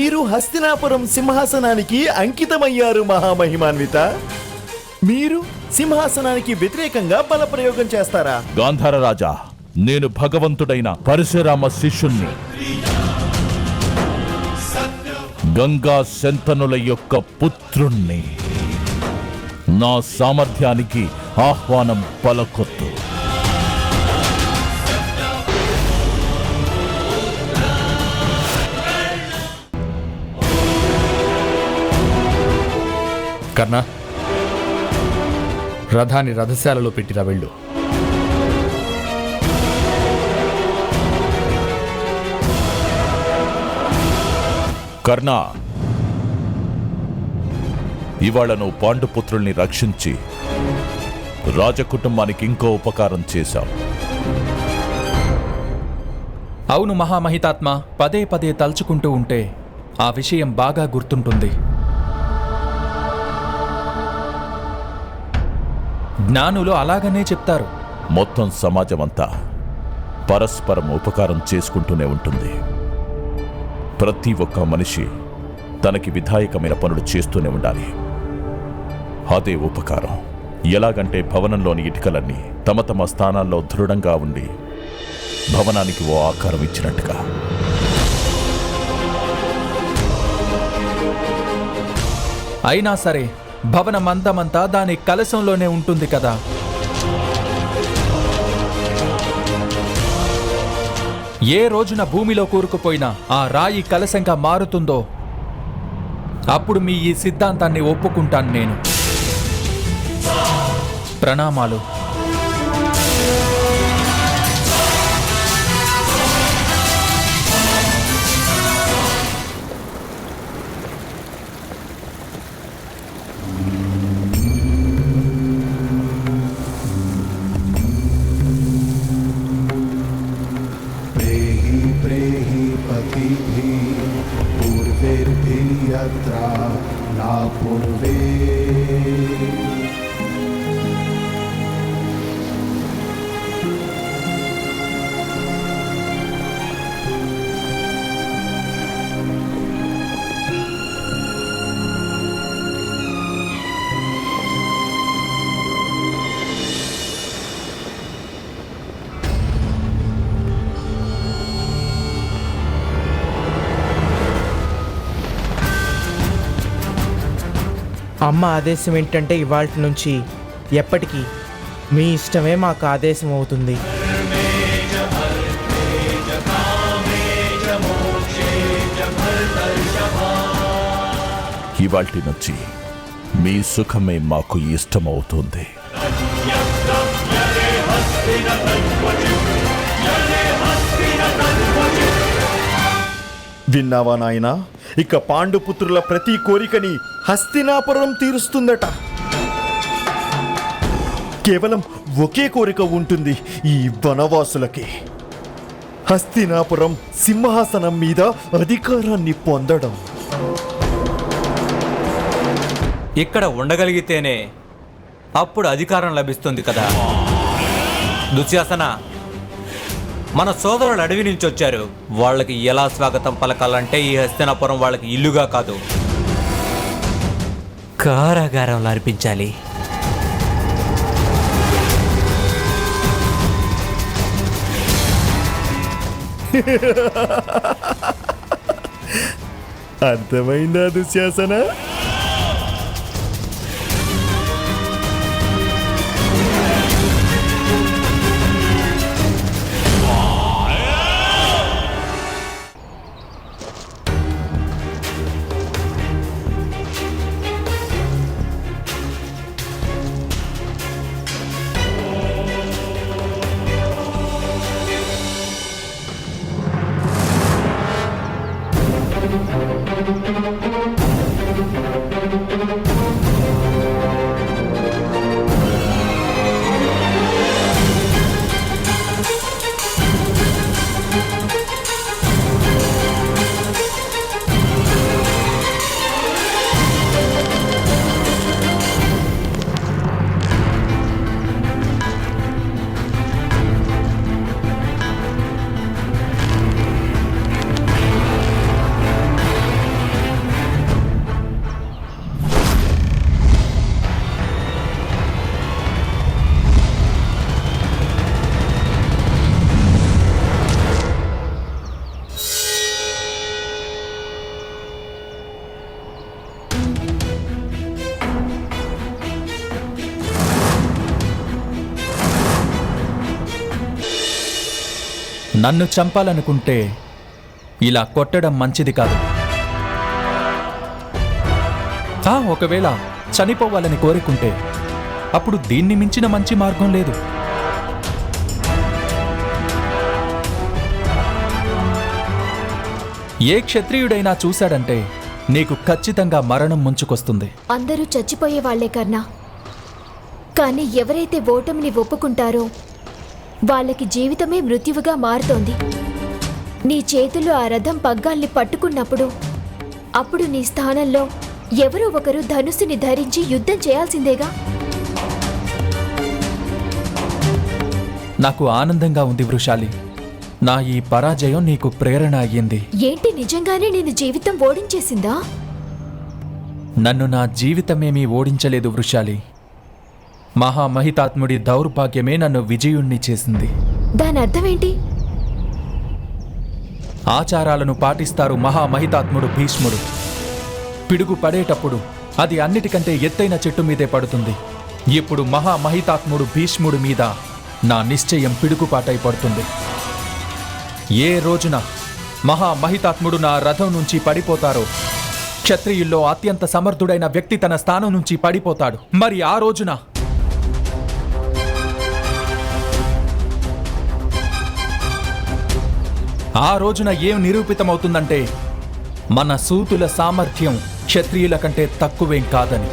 మీరు హస్తినాపురం సింహాసనానికి అంకితమయ్యారు మహామహిమాన్విత. మీరు సింహాసనానికి వ్యతిరేకంగా బలప్రయోగం చేస్తారా? గాంధార రాజా నేను భగవంతుడైన పరశురామ శిష్యుణ్ణి. గంగా శంతనుల యొక్క పుత్రుణ్ణి. నా సామర్థ్యానికి ఆహ్వానం పలకొత్తు కర్ణ. రథాన్ని రథశాలలో పెట్టిరా వెళ్ళు. కర్ణ ఇవాళ నువ్వు పాండుపుత్రుల్ని రక్షించి రాజకుటుంబానికి ఇంకో ఉపకారం చేశావు. అవును మహామహితాత్మ పదే పదే తలుచుకుంటూ ఉంటే ఆ విషయం బాగా గుర్తుంటుంది. జ్ఞానులు అలాగనే చెప్తారు. మొత్తం సమాజం అంతా పరస్పరం ఉపకారం చేసుకుంటూనే ఉంటుంది. ప్రతి ఒక్క మనిషి తనకి విధాయకమైన పనులు చేస్తూనే ఉండాలి. అదే ఉపకారం. ఎలాగంటే భవనంలోని ఇటుకలన్నీ తమ తమ స్థానాల్లో దృఢంగా ఉండి భవనానికి ఓ ఆకారం ఇచ్చినట్టుగా. అయినా సరే భవనం అంతమంతా దాని కలశంలోనే ఉంటుంది కదా. ఏ రోజున భూమిలో కూరుకుపోయినా ఆ రాయి కలశంగా మారుతుందో అప్పుడు మీ ఈ సిద్ధాంతాన్ని ఒప్పుకుంటాను నేను. ప్రణామాలు. पूर्वैर्भिः यत्र न पूर्वे అమ్మ ఆదేశం ఏంటంటే ఇవాళ నుంచి ఎప్పటికీ మీ ఇష్టమే మాకు ఆదేశం అవుతుంది. ఇవాల్టి నుంచి మీ సుఖమే మాకు ఇష్టమవుతుంది. విన్నావా నాయనా? ఇక పాండుపుత్రుల ప్రతి కోరికని హస్తినాపురం తీరుస్తుందట. కేవలం ఒకే కోరిక ఉంటుంది ఈ వనవాసులకి. హస్తినాపురం సింహాసనం మీద అధికారాన్ని పొందడం. ఇక్కడ ఉండగలిగితేనే అప్పుడు అధికారం లభిస్తుంది కదా. దుశ్యాసన మన సోదరులు అడవి నుంచి వచ్చారు. వాళ్ళకి ఎలా స్వాగతం పలకాలంటే ఈ హస్తినాపురం వాళ్ళకి ఇల్లుగా కాదు. కారాగారంలో అర్పించాలి అర్థమైందా దుశ్శాసన? నన్ను చంపాలనుకుంటే ఇలా కొట్టడం మంచిది కాదు. ఒకవేళ చనిపోవాలని కోరుకుంటే అప్పుడు దీన్ని మించిన మంచి మార్గం లేదు. ఏ క్షత్రియుడైనా చూశాడంటే నీకు ఖచ్చితంగా మరణం ముంచుకొస్తుంది. అందరూ చచ్చిపోయే వాళ్ళే కన్నా కానీ ఎవరైతే ఓటమిని ఒప్పుకుంటారో వాళ్ళకి జీవితమే మృత్యువుగా మారుతోంది. నీ చేతులు ఆ రథం పగ్గాల్ని పట్టుకున్నప్పుడు అప్పుడు నీ స్థానంలో ఎవరో ఒకరు ధనుస్సుని ధరించి యుద్ధం చేయాల్సిందేగా? నాకు ఆనందంగా ఉంది వృషాలి. నా ఈ పరాజయం నీకు ప్రేరణ అయ్యింది. ఏంటి నిజంగానే నేను జీవితం ఓడించేసిందా? నన్ను నా జీవితమేమీ ఓడించలేదు వృషాలి. మహామహితాత్ముడి దౌర్భాగ్యమే నన్ను విజయుణ్ణి చేసింది. దాని అర్థమేంటి? ఆచారాలను పాటిస్తారు మహామహితాత్ముడు భీష్ముడు. పిడుగు పడేటప్పుడు అది అన్నిటికంటే ఎత్తైన చెట్టు మీదే పడుతుంది. ఇప్పుడు మహామహితాత్ముడు భీష్ముడి మీద నా నిశ్చయం పిడుగుపాటై పడుతుంది. ఏ రోజున మహామహితాత్ముడు నా రథం నుంచి పడిపోతారో క్షత్రియుల్లో అత్యంత సమర్థుడైన వ్యక్తి తన స్థానం నుంచి పడిపోతాడు. మరి ఆ రోజున ఆ రోజున ఏం నిరూపితమవుతుందంటే మన సూతుల సామర్థ్యం క్షత్రియుల కంటే తక్కువేం కాదని.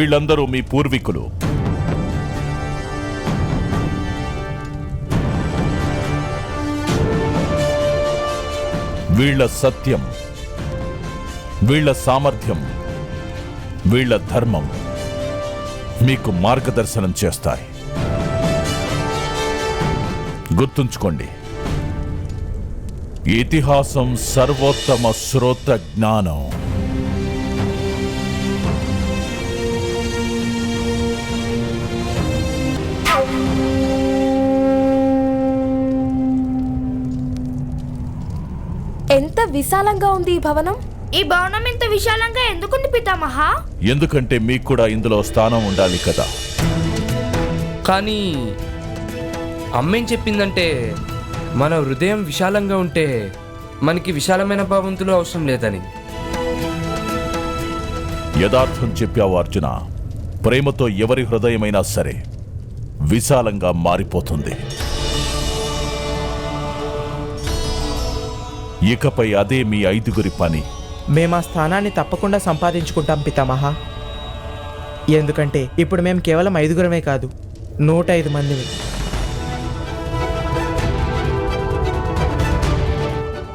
వీళ్ళందరూ మీ పూర్వీకులు. వీళ్ళ సత్యం వీళ్ళ సామర్థ్యం వీళ్ళ ధర్మం మీకు మార్గదర్శనం చేస్తాయి. గుర్తుంచుకోండి ఇతిహాసం సర్వోత్తమ శ్రోత జ్ఞానం. ఎంత విశాలంగా ఉంది ఈ భవనం? ఈ భవనం ఇంత విశాలంగా ఎందుకుంది పితామహ? ఎందుకంటే మీకు కూడా ఇందులో స్థానం ఉండాలి కదా. కానీ అమ్మేం చెప్పిందంటే మన హృదయం విశాలంగా ఉంటే మనకి విశాలమైన భావంతులు అవసరం లేదని. యథార్థం చెప్పావు అర్జున. ప్రేమతో ఎవరి హృదయమైనా సరే విశాలంగా మారిపోతుంది. ఇకపై అదే మీ ఐదుగురి పని. మేము ఆ స్థానాన్ని తప్పకుండా సంపాదించుకుంటాం పితామహ. ఎందుకంటే ఇప్పుడు మేము కేవలం ఐదుగురమే కాదు నూట ఐదు మందిని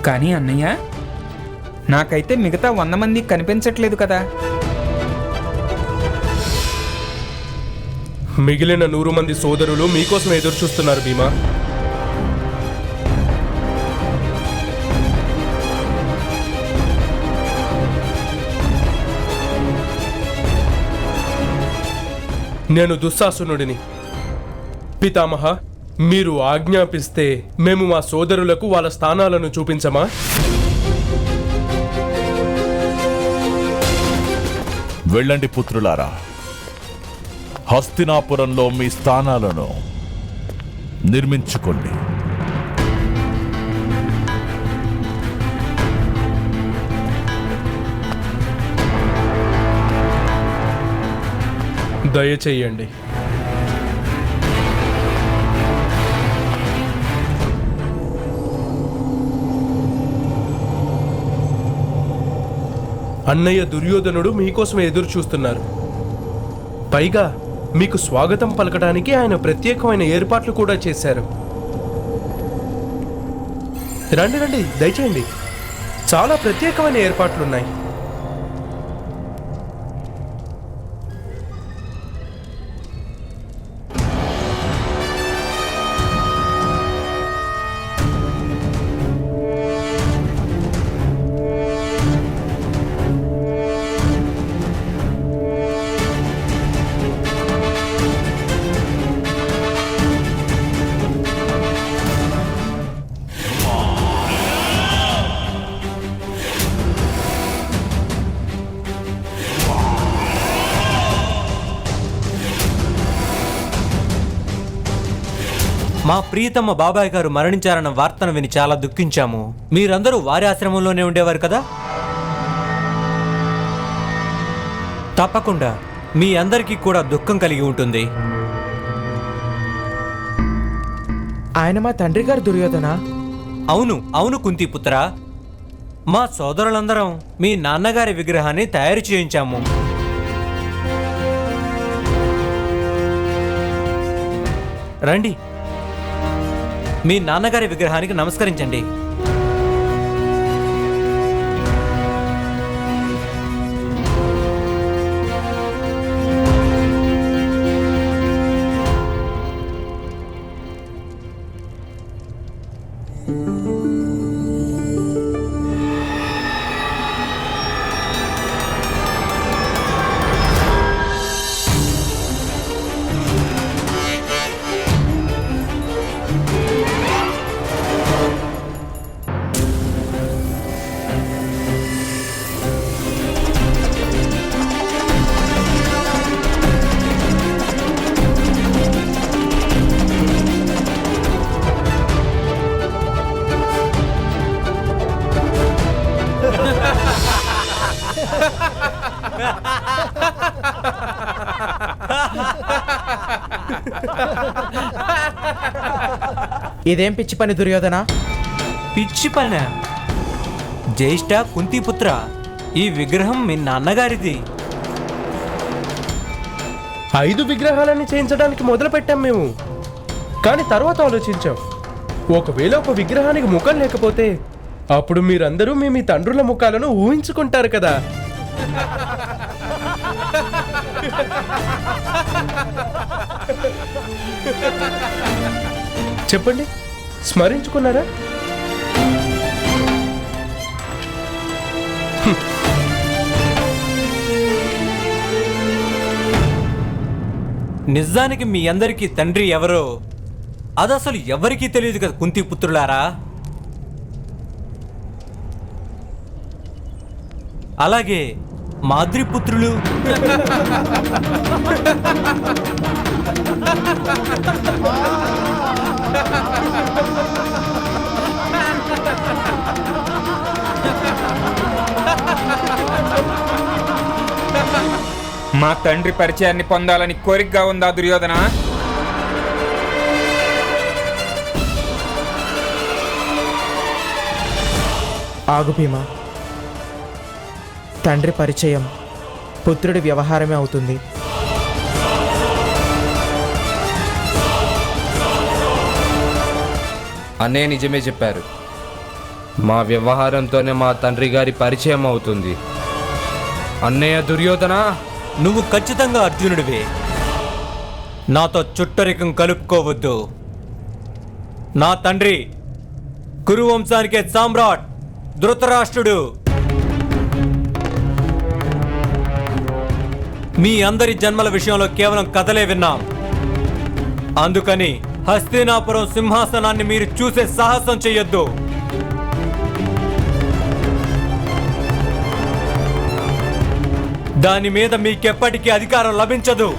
కానీ అన్నయ్య నాకైతే మిగతా వంద మంది కనిపించట్లేదు కదా. మిగిలిన నూరు మంది సోదరులు మీకోసం ఎదురు చూస్తున్నారు భీమా. నేను దుశ్శాసనుడిని పితామహ మీరు ఆజ్ఞాపిస్తే మేము మా సోదరులకు వాళ్ళ స్థానాలను చూపించమా? వెళ్ళండి పుత్రులారా. హస్తినాపురంలో మీ స్థానాలను నిర్మించుకోండి. దయచేయండి. అన్నయ్య దుర్యోధనుడు మీకోసం ఎదురు చూస్తున్నారు పైగా మీకు స్వాగతం పలకడానికి ఆయన ప్రత్యేకమైన ఏర్పాట్లు కూడా చేశారు. రండి రండి దయచేయండి. చాలా ప్రత్యేకమైన ఏర్పాట్లున్నాయి. మా ప్రియతమ బాబాయ్ గారు మరణించారన్న వార్తను విని చాలా దుఃఖించాము. మీరందరూ వారి ఆశ్రమంలోనే ఉండేవారు కదా? తప్పకుండా. మీ అందరికీ కూడా దుఃఖం కలిగి ఉంటుంది. ఆయన మా తండ్రి గారు దుర్యోధన? అవును అవును కుంతిపుత్ర. మా సోదరులందరం మీ నాన్నగారి విగ్రహాన్ని తయారు చేయించాము. రండి. మీ నాన్నగారి విగ్రహానికి నమస్కరించండి. ఇదేం పిచ్చి పని దుర్యోధన? పిచ్చి పన? జ్యేష్ఠ కుంతిపుత్ర ఈ విగ్రహం మీ నాన్నగారిది. ఐదు విగ్రహాలని చేయించడానికి మొదలు పెట్టాం మేము. కానీ తర్వాత ఆలోచించాం. ఒకవేళ ఒక విగ్రహానికి ముఖం లేకపోతే అప్పుడు మీరందరూ మీ మీ తండ్రుల ముఖాలను ఊహించుకుంటారు కదా. చెప్పండి. స్మరించుకున్నారా? నిజానికి మీ అందరికీ తండ్రి ఎవరో అది అసలు ఎవరికీ తెలియదు కదా కుంతి పుత్రులారా? అలాగే మాద్రిపుత్రులు. మా తండ్రి పరిచయాన్ని పొందాలని కోరికగా ఉందా దుర్యోధన? ఆగు భీమా. తండ్రి పరిచయం. పుత్రుడి వ్యవహారమే అవుతుంది. అనే నిజమే చెప్పారు. మా వ్యవహారంతోనే మా తండ్రి గారి పరిచయం అవుతుంది. అన్నయ్య దుర్యోధన! నువ్వు ఖచ్చితంగా అర్జునుడివే. నాతో చుట్టరికం కలుపుకోవద్దు. నా తండ్రి కురువంశానికే సామ్రాట్ ధృతరాష్ట్రుడు. మీ అందరి జన్మల విషయంలో కేవలం కథలే విన్నాం. అందుకని హస్తినాపురం సింహాసనాన్ని మీరు చూసే సాహసం చెయ్యొద్దు. దాని మీద మీకెప్పటికీ అధికారం లభించదు.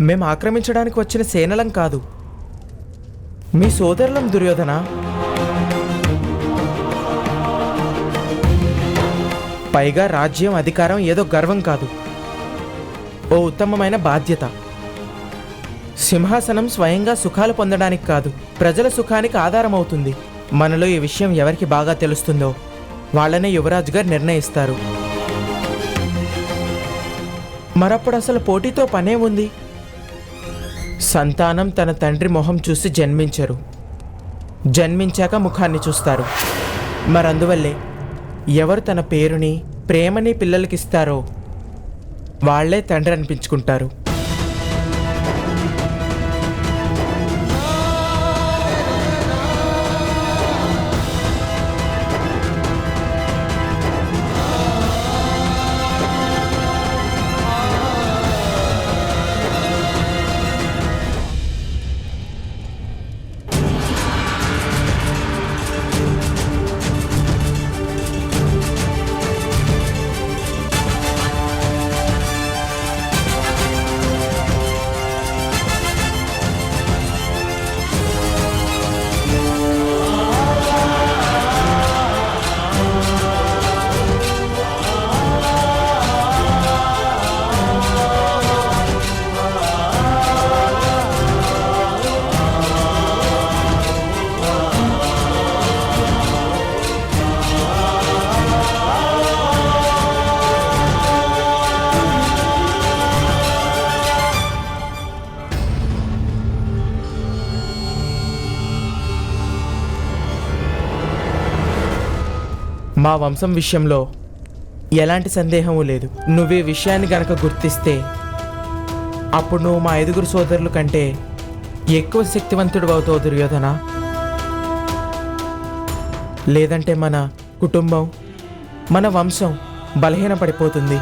మేము ఆక్రమించడానికి వచ్చిన సేనలం కాదు. మీ సోదరులం దుర్యోధన? పైగా రాజ్యం అధికారం ఏదో గర్వం కాదు. ఓ ఉత్తమమైన బాధ్యత. సింహాసనం స్వయంగా సుఖాలు పొందడానికి కాదు ప్రజల సుఖానికి ఆధారం అవుతుంది మనలో ఈ విషయం ఎవరికి బాగా తెలుస్తుందో వాళ్ళనే యువరాజు గారు నిర్ణయిస్తారు. మరప్పుడు అసలు పోటీతో పనే ఉంది? సంతానం తన తండ్రి మొహం చూసి జన్మించరు. జన్మించాక ముఖాన్ని చూస్తారు. మరందువల్లే ఎవరు తన పేరుని ప్రేమని పిల్లలకిస్తారో వాళ్ళే తండ్రి అనిపించుకుంటారు. మా వంశం విషయంలో ఎలాంటి సందేహము లేదు. నువ్వు ఈ విషయాన్ని గనక గుర్తిస్తే అప్పుడు నువ్వు మా ఐదుగురు సోదరుల కంటే ఎక్కువ శక్తివంతుడు అవుతావు దుర్యోధన. లేదంటే మన కుటుంబం మన వంశం బలహీనపడిపోతుంది.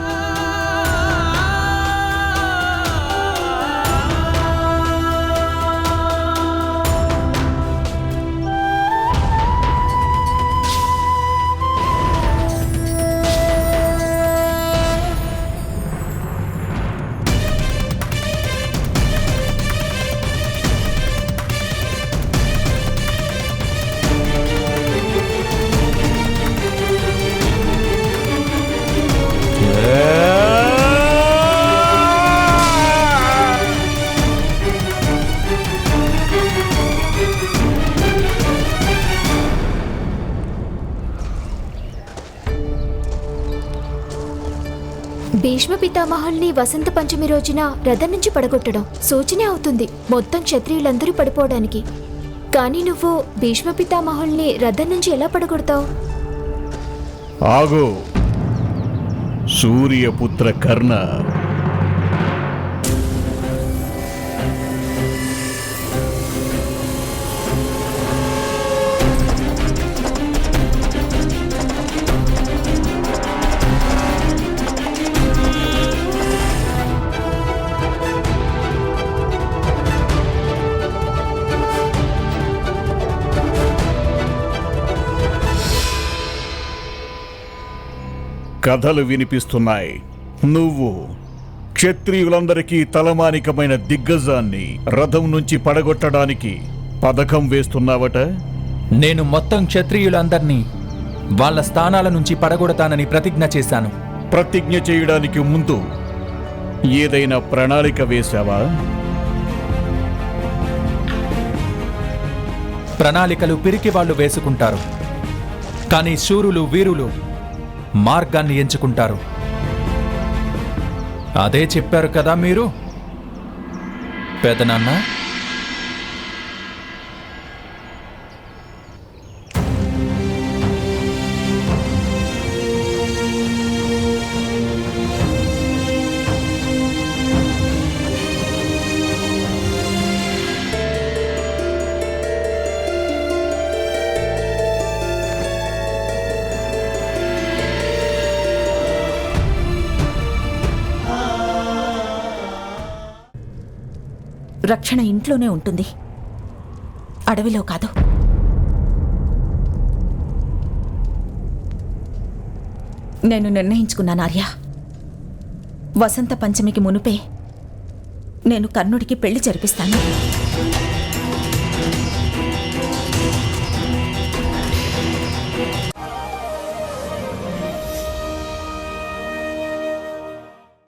పితామహుల్ని వసంత పంచమి రోజున రథం నుంచి పడగొట్టడం సూచనే అవుతుంది మొత్తం క్షత్రియులందరూ పడిపోవడానికి. కానీ నువ్వు భీష్మ పితామహుల్ని రథం నుంచి ఎలా పడగొడతావు? ఆగు. సూర్యపుత్ర కర్ణ కథలు వినిపిస్తున్నాయి. నువ్వు క్షత్రియులందరికీ తలమానికమైన దిగ్గజాన్ని రథం నుంచి పడగొట్టడానికి పథకం వేస్తున్నావట? నేను మొత్తం క్షత్రియులందర్నీ వాళ్ళ స్థానాల నుంచి పడగొడతానని ప్రతిజ్ఞ చేశాను. ప్రతిజ్ఞ చేయడానికి ముందు ఏదైనా ప్రణాళిక వేశావా? ప్రణాళికలు పిరికి వాళ్ళు వేసుకుంటారు. కానీ శూరులు వీరులు మార్గాన్ని ఎంచుకుంటారు. అదే చెప్పారు కదా మీరు? పెదనాన్న? రక్షణ ఇంట్లోనే ఉంటుంది. అడవిలో కాదు. నేను నిర్ణయించుకున్నాను ఆర్య. వసంత పంచమికి మునుపే నేను కర్ణుడికి పెళ్ళి జరిపిస్తాను.